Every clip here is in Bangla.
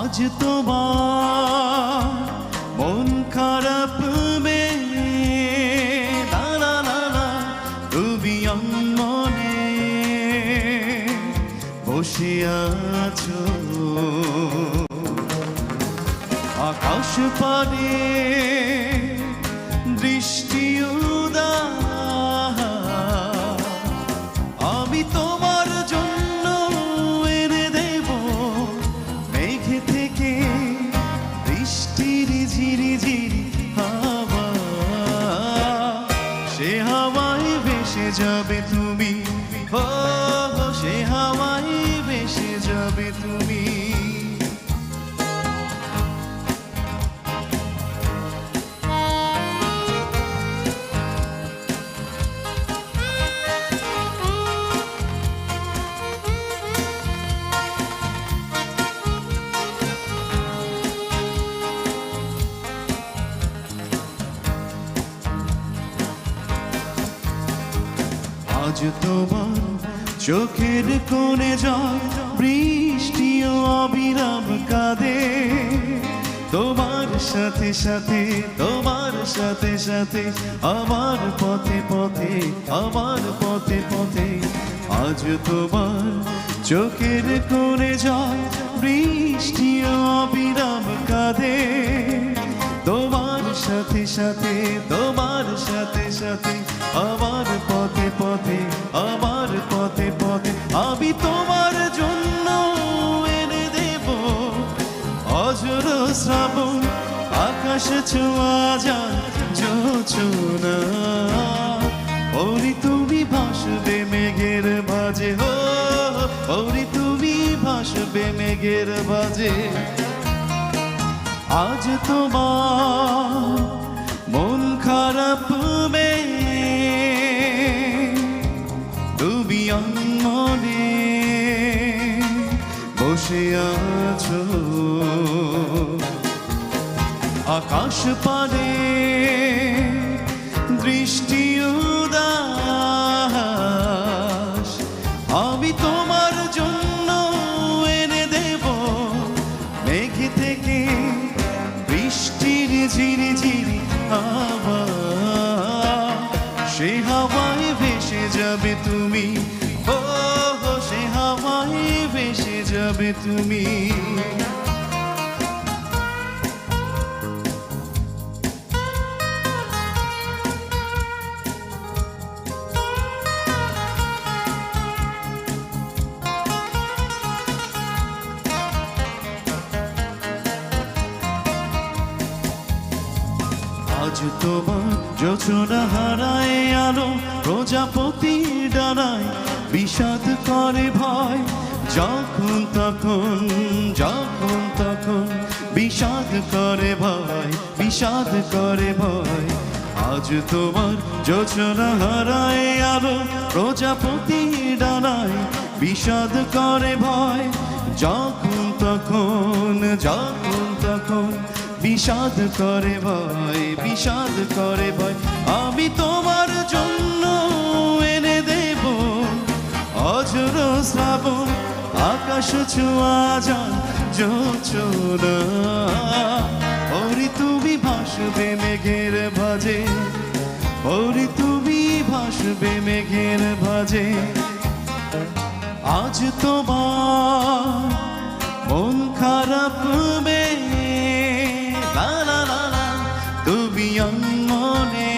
আজ তোমার মন খারাপ মে লা লা লা লা, তুমি অঙ্গনে বসে আছো। আকাশ পানে দৃষ্টি আজ তোমার চোখের কোণে যায় বৃষ্টি অবিরাম কাঁদে। তোমার সাথে সাথে, তোমার সাথে সাথে, আমার পথে পথে, আমার পথে পথে, আজ তোমার চোখের কোণে যায় বৃষ্টি অবিরাম কাঁদে। সাথে সাথে, তোমার সাথে সাথে, আমার পথে পথে, আমার পথে পথে, আমি তোমার জন্য এনে দেব। অজর শ্রাবণ, আকাশ ছোঁয়া যান যোচনা ওরি তুমি ভাসবে মেঘের বাজে হো ওরি তুমি ভাসবে মেঘের বাজে আজ তোমার মন খারাপ মে। তুমি অঙ্গনে বসে আছো। আকাশ পানে দৃষ্টি বৃষ্টির ঝিরি ঝিরি হাওয়া, সে হাওয়ায় ভেসে যাবে তুমি। ও সে হাওয়ায় ভেসে যাবে তুমি। আজ তোমার যোচনা হারায় আলো প্রজাপতির ডানায় বিষাদ করে ভয়। যখন তখন যখন তখন বিষাদ করে ভয়, বিষাদ করে ভয়। আজ তোমার যোচনা হারায় আলো প্রজাপতির ডানায় বিষাদ করে ভয়। যখন তখন যখন তখন বিষাদ করে ভয়, বিষাদ করে ভয়। আমি তোমার জন্য এনে দেব অজর শ্রাবণ, আকাশ ছোঁয়া যান যোচনা তুমি ভাসবে মেঘের ভাজে, ওরি তুমি ভাসবে মেঘের ভাজে। আজ তোমার মন খারাপ তুমি অঙ্গনে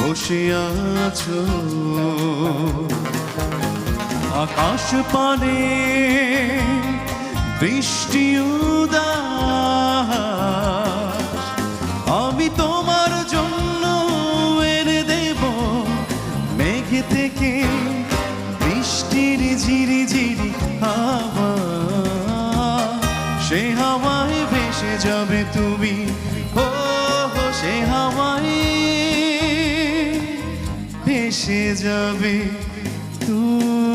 বসে আছো। আকাশ পানে বৃষ্টি উদাস, আমি তোমার জন্য এনে দেব মেঘ থেকে বৃষ্টির ঝিরি ঝিরি হাওয়া। সে হাওয়ায় যাবে তুমি। ও সে হাওয়াই ভেসে যাবে তুমি।